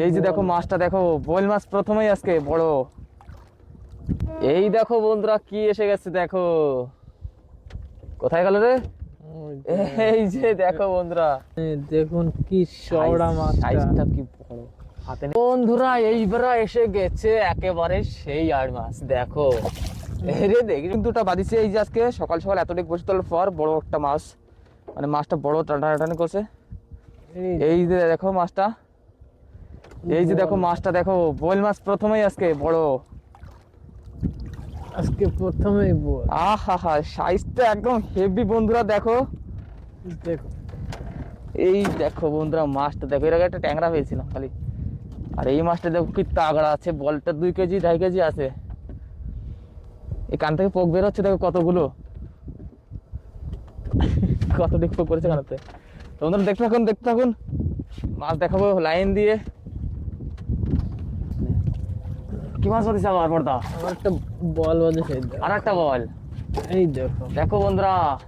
এই যে দেখো মাছটা দেখো বোয়াল মাছ প্রথমেই আজকে বড়। এই দেখো বন্ধুরা কি এসে গেছে দেখো। কোথায় গেল রে? এই যে দেখো বন্ধুরা। দেখুন কি চওড়া মাছ সাইজটা কি বড়। হাতে বন্ধুরা এইবার এসে গেছে একেবারে সেই আর মাছ দেখো। রে দেখি। দুটা বাদিছে এই যে আজকে সকাল সকাল এতটুকু বসে তোলার পর বড় একটা মাছ। মানে মাছটা বড় টানাটানি করছে। এই যে দেখো মাছটা। এই যে দেখো মাছটা দেখো বোয়াল মাছ প্রথমেই আজকে বড়। আজকে প্রথমেই বল। আহা হা সাইজটা একদম হেভি বন্ধুরা দেখো। দেখো। এই দেখো বন্ধুরা মাছটা দেখো এর আগে একটা ট্যাংরা পেয়েছিলাম খালি। আর এই মাছটা দেখো কি তাগড়া আছে বলটা দুই কেজি ঢাই কেজি আছে। এই কান থেকে পোক বের হচ্ছে দেখো কতগুলো। কত ডিক পোক করেছে কানাতে তো বন্ধুরা দেখতে থাকুন দেখতে থাকুন। মাছ দেখাবো লাইন দিয়ে। কি মাছ হতেছে আমার পর্দা? আমার একটা বল সেই আর একটা বল। এই দেখো। দেখো বন্ধুরা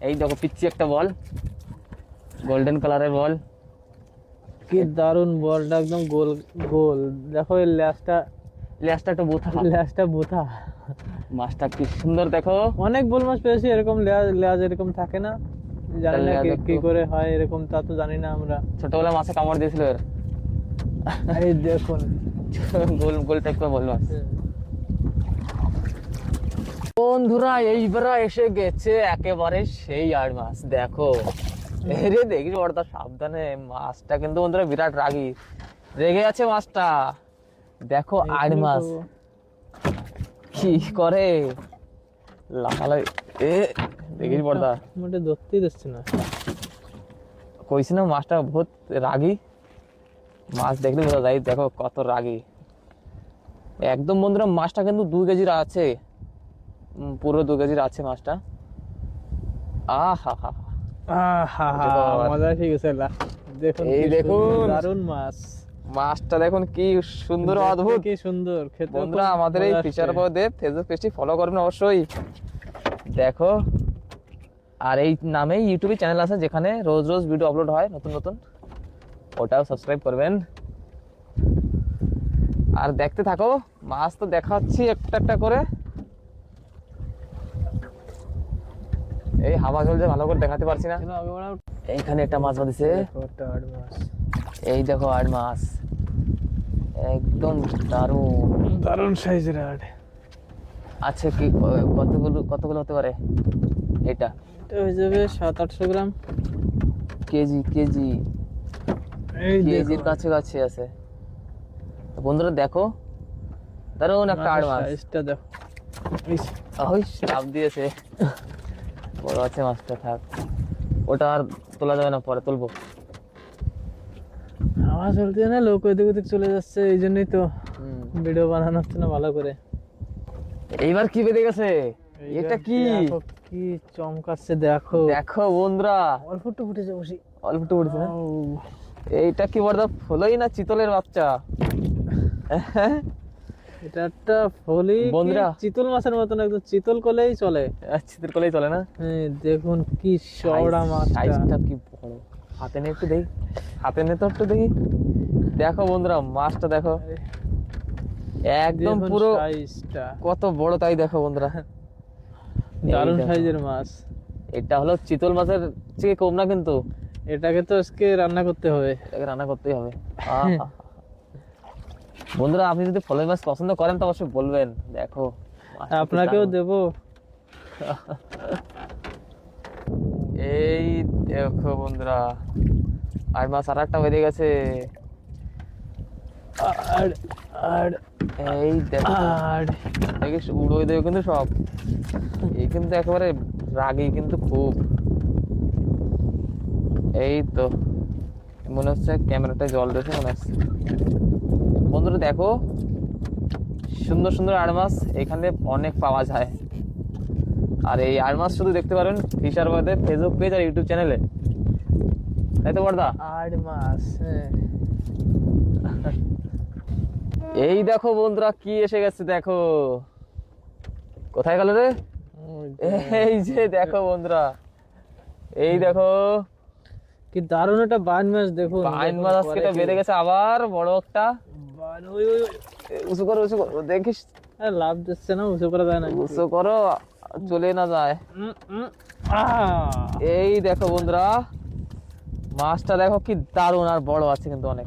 এই দেখো পিচ্ছি একটা বল গোল্ডেন কালারের বল। কি দারুণ বলটা একদম গোল গোল। দেখো এই ল্যাসটা লেজটা একটু বোথা। ল্যাসটা বোথা। মাছটা কি সুন্দর দেখো। অনেক বোল মাছ পেয়েছি এরকম লেজ লেজ এরকম থাকে না। জানি না কি- কি করে হয় এরকম তা তো জানি না আমরা। ছোটবেলা মাছে কামড় দিয়েছিল এর। এই দেখুন। গোল গোল টাইপ বল। মাছ বন্ধুরা এইবার এসে গেছে একেবারে সেই আর মাছ দেখো। রে দেখি বড়দা সাবধানে মাছটা কিন্তু বন্ধুরা বিরাট রাগী। রেগে আছে মাছটা। দেখো আর মাছ। কি করে? লাফালাই এ দেখিস বড়দা। মোটে ধরতেই দিচ্ছে না। কইছি না মাছটা বহুত রাগী। মাছ দেখলে বোঝা যায় দেখো কত রাগী। একদম বন্ধুরা মাছটা কিন্তু দু কেজির আছে। পুরো দু কেজির আছে মাছটা। আহা হা আহা মজা ঠিক আছে দেখুন এই দেখুন। সুন্দর, মাছ। মাছটা দেখুন কি সুন্দর অদ্ভুত। কি সুন্দর খেতে বন্ধুরা আমাদের এই ফিচার ফেসবুক পেজটি ফলো করবেন অবশ্যই। দেখো আর এই ইউটিউবে চ্যানেল আছে যেখানে রোজ রোজ ভিডিও আপলোড হয় নতুন নতুন। ওটাও সাবস্ক্রাইব করবেন। আর দেখতে থাকো মাছ তো দেখাচ্ছি একটা একটা করে। এই হাওয়া চলছে ভালো করে দেখাতে পারছি না। এইখানে একটা মাছ বাঁধিছে। এই দেখো আট মাছ। একদম দারুণ। দারুণ সাইজের আট আচ্ছা কি কতগুলো কতগুলো হতে পারে? এটা? এটা হয়ে যাবে সাত আটশো গ্রাম। KG KG. কাছে কাছে আছে। বন্ধুরা দেখো দারুণ একটা আর মাছ সাইজটা দেখো। ইস, ওই চাপ দিয়েছে। বড় আছে মাছটা থাক। ওটা আর তোলা যাবে না পরে তুলবো। চলছে না লোক ওইদিক ওদিক চলে যাচ্ছে এই জন্যই তো ভিডিও বানানো হচ্ছে না ভালো করে। এইবার কি বেঁধে গেছে? এটা কি? কি চমকাচ্ছে দেখো। দেখো বন্ধুরা। অল্প একটু ফুটেছে বসি। অল্প একটু না? এইটা কি বড়দা ফলই না চিতলের বাচ্চা? এটা একটা ফলি বন্ধুরা। চিতল মাছের মতন একদম চিতল কলেই চলে। চিতল কলেই চলে না? হ্যাঁ, দেখুন কি চওড়া মাছ সাইজটা কি বড়? হাতে নে একটু দেখি। হাতে নে তো একটু দেখি। দেখো বন্ধুরা মাছটা দেখো। একদম পুরো সাইজটা কত বড় তাই দেখো বন্ধুরা। দারুণ। সাইজের মাছ। এটা হলো চিতল মাছের থেকে কম না কিন্তু। এটাকে তো আজকে রান্না করতে হবে। এটাকে রান্না করতেই হবে। বন্ধুরা আপনি যদি ফলের মাছ পছন্দ করেন তো অবশ্যই বলবেন। দেখো আপনাকেও। দেব। এই দেখো বন্ধুরা আর মাছ আর একটা বেঁধে গেছে। আর আর এই দেখো। আর। উড়োই দেবে কিন্তু সব। এই কিন্তু একেবারে রাগী কিন্তু খুব। এই তো মনে হচ্ছে ক্যামেরাটা জল দিয়েছে মনে হচ্ছে। বন্ধুরা দেখো সুন্দর সুন্দর আর মাছ এখানে অনেক পাওয়া যায়। আর এই আর মাছ শুধু দেখতে পারবেন ফিশার বাদে ফেসবুক পেজ আর ইউটিউব চ্যানেলে। তাই তো বর্দা? আর মাছ হ্যাঁ। এই দেখো বন্ধুরা কি এসে গেছে দেখো। কোথায় গেল রে? এই যে দেখো বন্ধুরা। এই দেখো কি দারুণ একটা বান মাছ দেখুন বাইন মাছ আজকে তো বেড়ে গেছে আবার বড় একটা। ওই, ওই, উঁচু করো উঁচু করো দেখিস। আরে লাভ দিচ্ছে না উঁচু করে দেয় না উঁচু করো চলে না যায়! এই দেখো বন্ধুরা মাছটা দেখো কি দারুণ আর বড় আছে কিন্তু অনেক।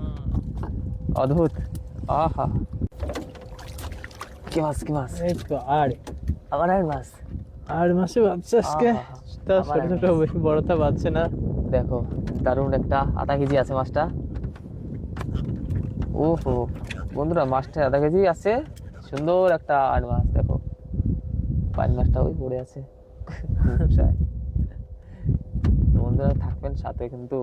অদ্ভুত। আহা। কি মাছ কি মাছ? এই তো আর আবার আর মাছ। আর মাসে বাচ্চা আজকে। তা ছোট ছোট বড়টা বাচ্চা না। দেখো। দারুণ একটা আধা কেজি আছে মাছটা। ওহো, বন্ধুরা মাছটা আধা কেজি আছে। সুন্দর একটা আট মাছ, দেখো। পাইন মাছটা ওই পড়ে আছে। বন্ধুরা, থাকবেন সাথে কিন্তু।